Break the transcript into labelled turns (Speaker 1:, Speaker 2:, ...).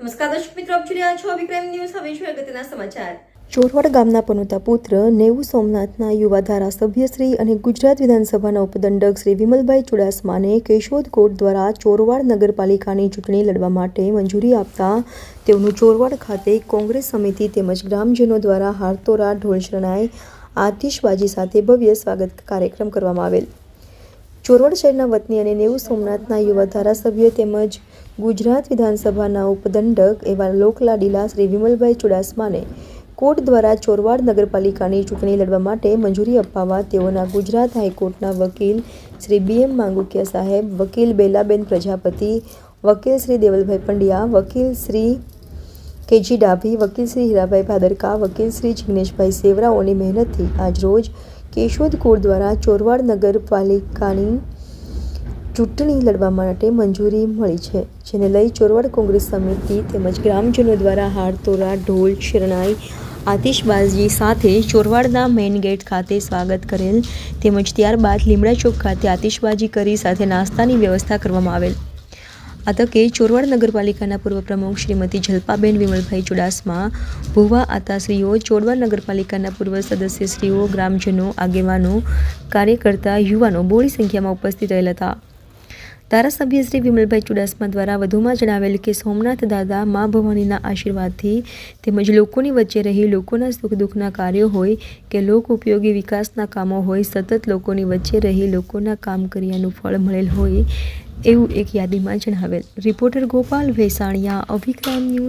Speaker 1: નમસ્કાર દર્શક મિત્રો, આપ જોઈ રહ્યા છો વિક્રમ ન્યૂઝ. હવે જોઈએ અગત્યના સમાચાર.
Speaker 2: ચોરવાડ ગામના પનોતા પુત્ર નેવું સોમનાથના યુવા ધારાસભ્ય શ્રી અને ગુજરાત વિધાનસભાના ઉપદંડક શ્રી વિમલભાઈ ચુડાસમાને કેશોદ કોર્ટ દ્વારા ચોરવાડ નગરપાલિકાની ચૂંટણી લડવા માટે મંજૂરી આપતા તેઓનું ચોરવાડ ખાતે કોંગ્રેસ સમિતિ તેમજ ગ્રામજનો દ્વારા હારતોરા ઢોલ શરણાઈ આતિશબાજી સાથે ભવ્ય સ્વાગત કાર્યક્રમ કરવામાં આવેલ. ચોરવાડ શહેરના વતની અને નેવું સોમનાથના યુવા ધારાસભ્ય તેમજ ગુજરાત વિધાનસભાના ઉપદંડક એવા લોકલાડીલા શ્રી વિમલભાઈ ચુડાસમાને કોર્ટ દ્વારા ચોરવાડ નગરપાલિકાની ચૂંટણી લડવા માટે મંજૂરી અપાવવા તેઓના ગુજરાત હાઈકોર્ટના વકીલ શ્રી બી એમ માંગુકિયા સાહેબ, વકીલ બેલાબેન પ્રજાપતિ, વકીલ શ્રી દેવલભાઈ પંડ્યા, વકીલ શ્રી કેજી ડાભી, વકીલ શ્રી હીરાભાઈ ભાદરકા, વકીલ શ્રી જિગ્નેશભાઈ સેવરાઓની મહેનતથી આજરોજ કેશોદ કોર્ટ દ્વારા ચોરવાડ નગરપાલિકાની ચૂંટણી લડવા માટે મંજૂરી મળી છે, જેને લઈ ચોરવાડ કોંગ્રેસ સમિતિ તેમજ ગ્રામજનો દ્વારા હારતોરા ઢોલ, શરણાઈ, આતિશબાજી સાથે ચોરવાડના મેઇન ગેટ ખાતે સ્વાગત કરેલ તેમજ ત્યારબાદ લીમડા ચોક ખાતે આતિશબાજી કરી સાથે નાસ્તાની વ્યવસ્થા કરવામાં આવેલ. આ તકે ચોરવાડ નગરપાલિકાના પૂર્વ પ્રમુખ શ્રીમતી જલ્પાબેન વિમલભાઈ ચુડાસમા, ભુવા આતાશ્રીઓ, ચોરવાડ નગરપાલિકાના પૂર્વ સદસ્યશ્રીઓ, ગ્રામજનો, આગેવાનો, કાર્યકર્તા, યુવાનો બોડી સંખ્યામાં ઉપસ્થિત રહેલા હતા. ધારાસભ્ય શ્રી વિમલભાઈ ચુડાસમા દ્વારા વધુમાં જણાવેલ કે સોમનાથ દાદા મા ભવાનીના આશીર્વાદથી તેમજ લોકોની વચ્ચે રહી લોકોના સુખ દુઃખના કાર્યો હોય કે લોક ઉપયોગી વિકાસના કામો હોય, સતત લોકોની વચ્ચે રહી લોકોના કામ કર્યાનું ફળ મળેલ હોય એવું એક યાદીમાં જણાવેલ. Reporter Gopal Bhesaniya Abhikram news